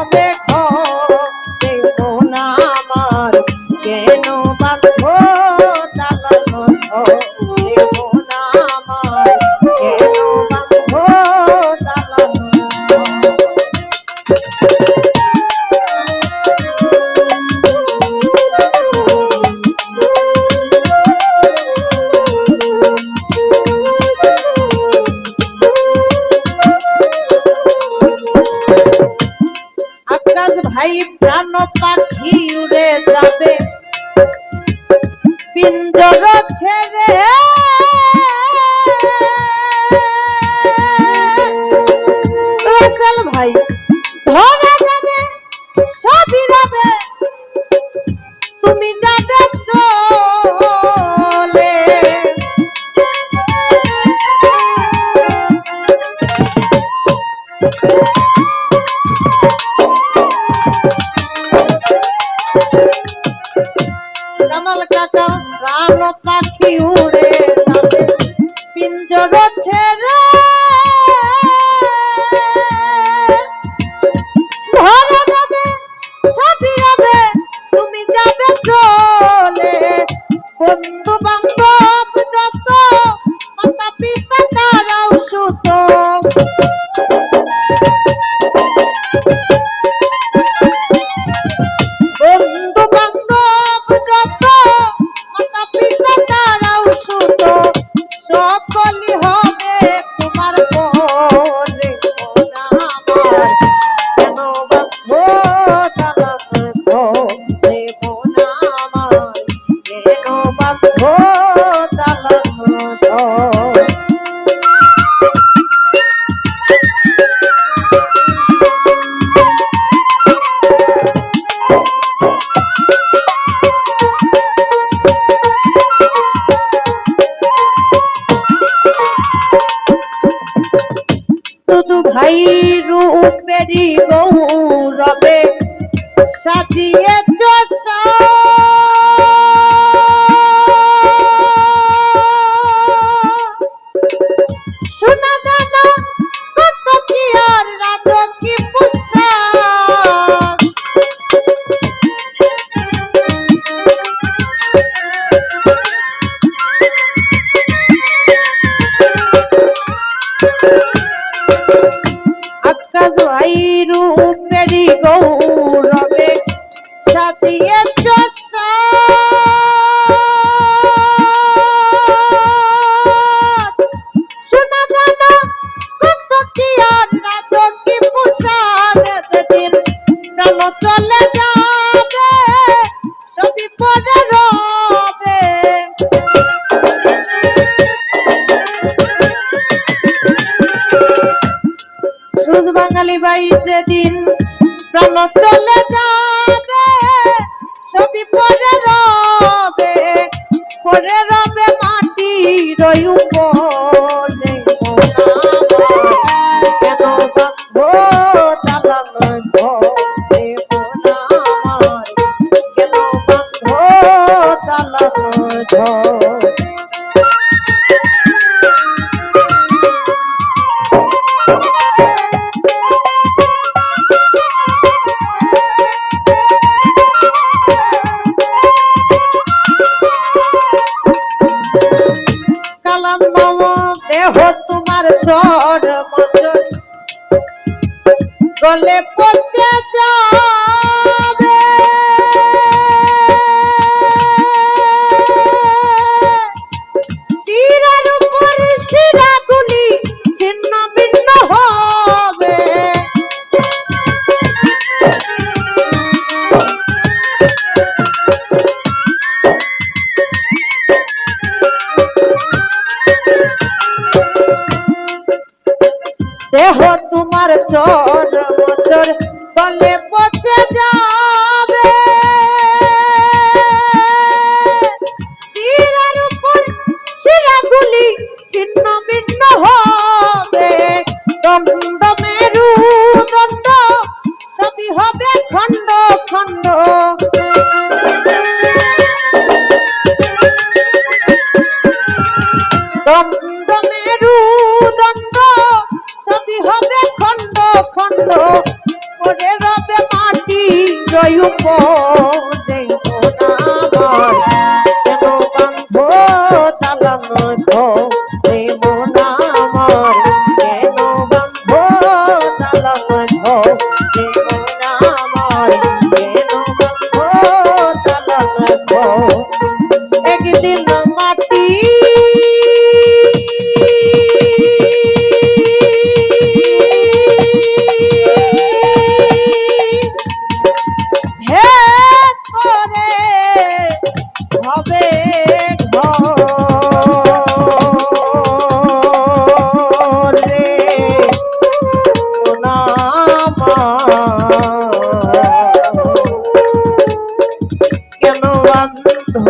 হবে ভাই প্রাণ পাখি উড়ে যাবে। পিঞ্জর ছেড়ে ভাই, ধরা যাবে, সবই যাবে তুমি যাবে চলে। কামাল প্রাণ পাখি উড়ে ভাই রূপেরি গৌরবে সাজিয়ে চষা আকাশ ভাই রূপেরি গৌরবে সাজিয়ে সুদ বাঙালি বাইতে দিন। প্রাণ চলে যাবে সবই পরে রবে পরে রবে মাটি রই দেহ তোমার চর মচন গলে পচে যাবে চর মচর গলে পচে যাবে। শিরার উপর শিরাগুলি ছিন্ন ভিন্ন হবে। দণ্ড মেরু দণ্ড সবই হবে খণ্ড খণ্ড। দণ্ড I ayupo হবে কেন বান্ধ